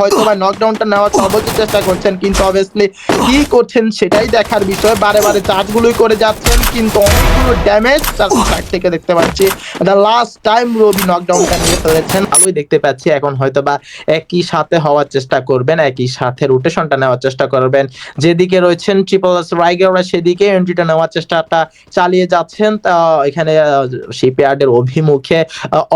হয়তো বা নকডাউনটা নেওয়ার সর্বোচ্চ চেষ্টা করছেন, কিন্তু অবভিয়াসলি কি করছেন সেটাই দেখার বিষয়। বারে বারে চার্জগুলোই করে যাচ্ছেন, কিন্তু অনেকগুলো ড্যামেজ তার সাইড থেকে দেখতে পাচ্ছি। দ্য লাস্ট টাইম রবি নকডাউনটা নিয়ে ফেলেছেন, ভালোই দেখতে পাচ্ছি। এখন হয়তো বা একই সাথে হওয়ার চেষ্টা করবেন, একই সাথে রোটেশনটা নেওয়ার চেষ্টা করবেন। যেদিকে রয়েছেন ট্রিপল এস রাইগাররা সেদিকে এন্ট্রিটা নেওয়ার চেষ্টাটা চালিয়ে যাচ্ছেন। তা, এখানে শিপইয়ার্ডের অভিমুখে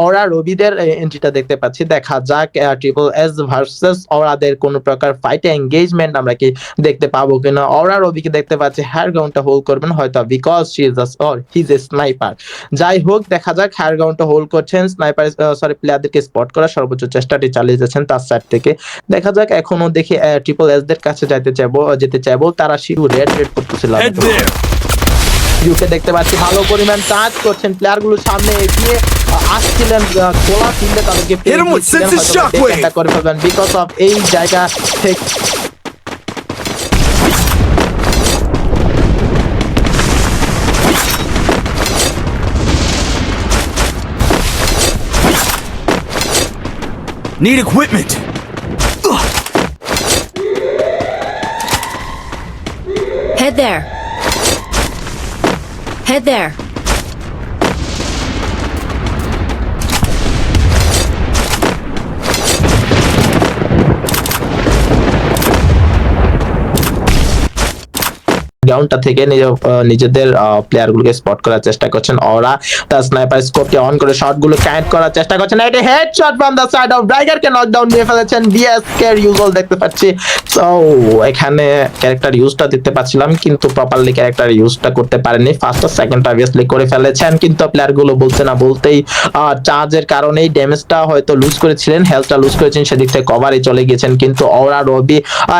ওরা রবিদের এন্ট্রিটা দেখতে পাচ্ছি। দেখা যাক ট্রিপল এস ভার্সেস ওরাদের কোনো প্রকার ফাইটে এঙ্গেজমেন্ট আমরা কি দেখতে পাবো কিনা? ওরা রবিকে দেখতে পাচ্ছি হায়ার গ্রাউন্ডটা হোল্ড করবেন হয়তো because she is or his a sniper যাই হোক, দেখা যাক হায়ার গ্রাউন্ডটা হোল্ড করছেন স্নাইপার সরি প্লেয়ারদেরকে স্পট করার সর্বোচ্চ চেষ্টাটি চালিয়ে যাচ্ছেন তার সাইড থেকে। দেখা যাক এখনও দেখি ট্রিপল এস দের কাছে যাইতে চাইব, যেতে চাইব, তারা শিরু রেড রেড করতেছিল. ইউকে দেখতে পাচ্ছি ভালো পরিমাণ টাচ করছেন প্লেয়ারগুলো সামনে এগিয়ে আসছিলেন খোলা ফিল্ডে তাদেরকে করে ফেলবেন বিকজ অফ এই জায়গা থেকে Need equipment. Head there. Head there. গ্রাউন্ডটা থেকে নিজ- নিজেদের প্লেয়ার গুলোকে স্পট করার চেষ্টা করছেন। ওরা তার স্নাইপার স্কোপটি অন করে শটগুলো কানেক্ট করার চেষ্টা করছেন। এটা head shot from the side of ড্রাইগার কে নকডাউন দিয়ে ফেলেছেন বিএসকে এর ইউজল দেখতে পাচ্ছি। সো এখানে ক্যারেক্টার ইউজটা দেখতে পাচ্ছিলাম, কিন্তু প্রপারলি ক্যারেক্টার ইউজটা করতে পারেনি। ফার্স্ট আর সেকেন্ড অবভিয়াসলি করে ফেলেছেন, কিন্তু প্লেয়ারগুলো বলতে না বলতেই চার্জের কারণেই ড্যামেজটা হয়তো লুজ করেছিলেন হেলথটা লুজ করেছেন, সেদিক থেকে কভারে চলে গিয়েছেন। কিন্তু ওরা রবি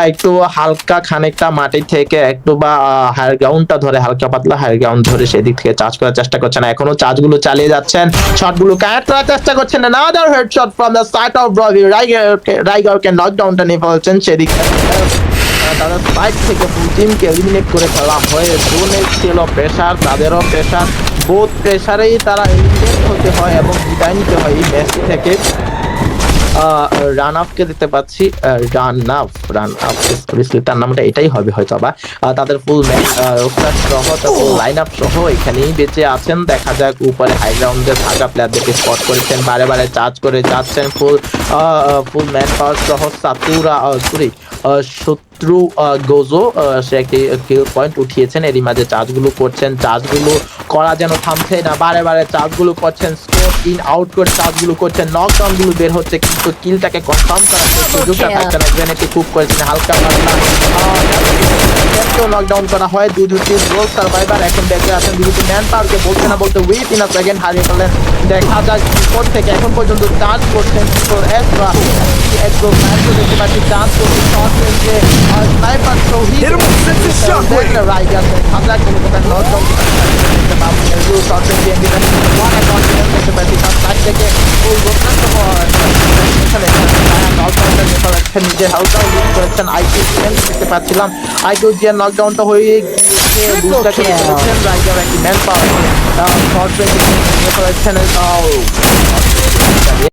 একটু হালকা খানিকটা মাটি থেকে একটু বা হায়ার গ্রাউন্ডটা ধরে, হালকা পাতলা হায়ার গ্রাউন্ড ধরে সেদিক থেকে চার্জ করার চেষ্টা করছেন এখনও চার্জগুলো চালিয়ে যাচ্ছেন। শটগুলো কানেক্ট করার চেষ্টা করছেন। Another headshot from the side of রবি রাইগার রাইগারকে নকডাউনটা নিয়ে ফেলছেন সেদিক তাদের সাইড থেকে ফুল টিমকে এলিমিনেট করে ফেলা হয়ে জোনের ছিল প্রেশার তাদেরও প্রেশার বোধ প্রেশারেই তারা এলিমিনেট হতে হয় এবং বিদায় নিতে হয় এই ম্যাচ থেকে। রান আপকে দেখতে পাচ্ছি run up run up obviously তার নামটা এটাই হবে হয়তো বা তাদের ফুল ম্যাচ রোস্টার সহ তারপর লাইন আপ সহ এখানেই বেঁচে আছেন। দেখা যাক উপরে হাই গ্রাউন্ডে থাকা প্লেয়ারদেরকে স্পট করেছেন, বারে বারে চার্জ করে যাচ্ছেন ফুল ফুল ম্যান পাওয়ার সহ সাতুরা সরি শত্রু আহ, গোজো সে একটি কিল পয়েন্ট উঠিয়েছেন। এরই মাঝে চার্জগুলো করছেন। চার্জগুলো করা যেন থামছে না। বারে বারে চার্জগুলো করছেন। স্কোর ইন আউট করে চার্জগুলো করছেন। নকডাউনগুলো বের হচ্ছে কিন্তু কিলটাকে কনফার্ম করার সুযোগটা থাকছে না। গ্রেনেডটি খুব করেছেন। হালকা পাতলা। নকডাউন করা হয় দুই দুটি রোল সার্ভাইভার এখন দেখে আছেন দুটি ম্যান পাওয়ারকে বলছে না বলতে উইথ ইন আ সেকেন্ড হারিয়ে ফেলেন দেখা যাক বিপদ থেকে এখন পর্যন্ত চার্জ করছেন এস বা একদম ম্যাচও দেখতে পাচ্ছি চার্জ করছে শর্ট রেঞ্জে স্নাইপার সৌহিদ. রাইট আছে খাজা কোনো কথা নকডাউন দেখতে পাবেন এগুলো শর্ট রেঞ্জে এন্ডিভেন ওয়ান কনফিডেন্স দেখতে পাচ্ছি তার সাইড থেকে ফুল রোটেশন এখানে নিজের হালকাও লুজ করেছেন আইকিউ জিএন দেখতে পাচ্ছিলাম। আইকিউ জিএন নকডাউনটা হয়ে গিয়ে বুঝটাকে করেছেন রাইজার একটি ম্যান পাওয়ার শর্ট ব্রেক নিয়ে ফেলেছেন